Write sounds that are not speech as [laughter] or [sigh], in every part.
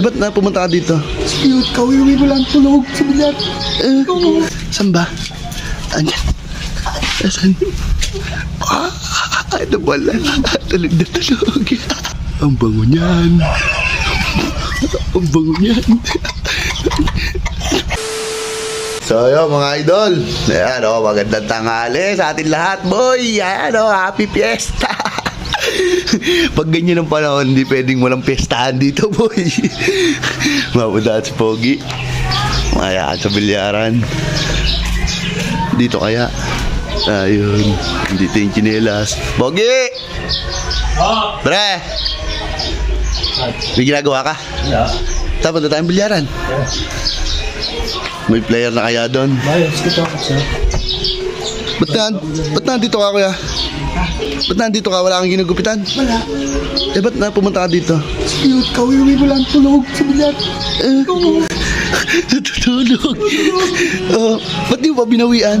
Ba't na pumunta ka dito? Cute, kawiwi mo lang tulog sa bilyar. Eh, saan ba? Andyan. Asan? Ah, ano wala? Tulog na tulog. Ang bango niyan. Ang bango niyan. So yun mga idol, ayan o, magandang tanghali sa atin lahat boy, ayan o, happy fiesta [laughs] Pag ganyan ang panahon, hindi pwedeng walang pestahan dito boy. [laughs] Mapunta at Pogi, mayaan sa bilyaran. Dito kaya, ayun, dito yung chinelas. Pogi! Pre! May ginagawa ka? Tapos na tayong bilyaran. May player na kaya doon? Bayos, kita ako siya. Ba't, na, ba't nandito ka kuya? Ba't nandito ka? Wala kang ginugupitan? Wala. Eh, ba't na pumunta ka dito? Cute, kawiwi mo lang tulog sa bilyar. Eh, [laughs] natutulog. Oh, ba't di mo pa binawian?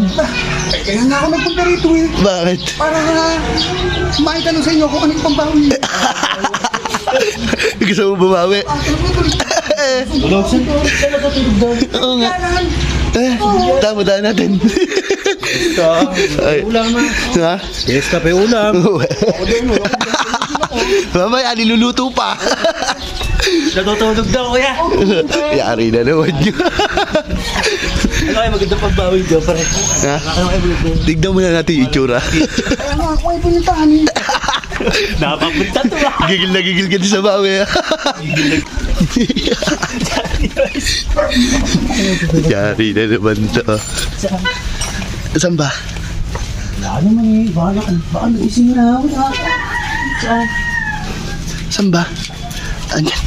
Ay, kaya nga ako nagpunta rito eh. Bakit? Para maitanong sa inyo kung anong pambawi. [laughs] Gusto mo bumawi? Tulog siya. Natutulog daw. Oo nga. Eh, tama tayo natin. [laughs] Ay, Ulam na. ha? Yes, kape ulam. [laughs] Mamaya, niluluto pa. Natutulog daw, kuya. [laughs] Yari na naman yun. Ano kayo maganda pagbawi daw, pare? ha? Ano? Tignan mo na natin yung itsura. Nga, ako ay pinuntahan eh. [laughs] Napapunta to ah. gigil na gigil ka din sa bawi. Yari na naman to. Saan ba? Wala naman eh. Baka, baka nagising na ako na. Saan? Saan ba? Andyan.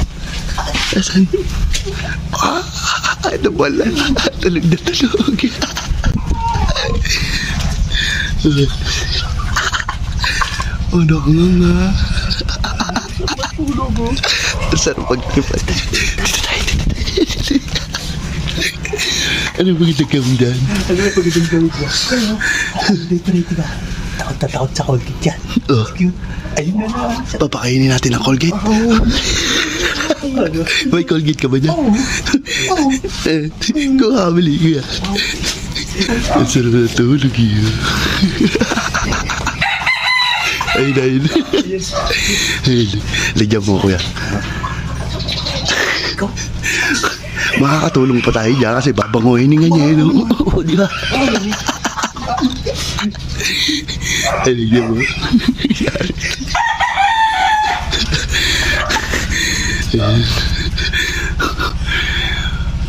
Asan? Ah, ano wala? Tulog na tulog. Ano ka nga nga? Tulog oh. Sarap pagtipan. Dito tayo, dito tayo. Ano ba ginagawa dyan? Ano yung pagiging gawin ko? Kaya, dito rito ka. Takot na takot sa colgate yan. Oh, Cute. Ayun na na. papakainin natin ang Colgate. Oh. Ano? [laughs] May Colgate ka ba dyan? Oh. Oh. Eh, kung kamali ko yan. Ang sarap na tulog yun. Ay, dahil. Lagyan mo, kuya. Ikaw? Makakatulong pa tayo dyan kasi babanguhin nga niya, no? [laughs] Oo, di ba? Ay, lagyan mo.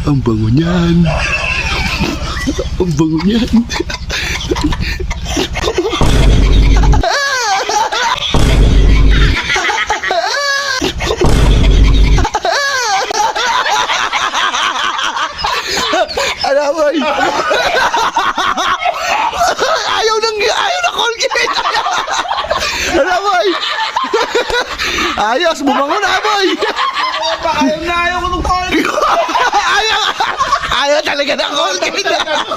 Ang bango niyan. Ang bango niyan. Alamay! ayaw nang ayaw na Colgate! Alamay! Ayos, bumangon na, boy! Ayaw na ayaw ko ng colgate. [laughs] ayaw! Ayaw talaga ng! Ayaw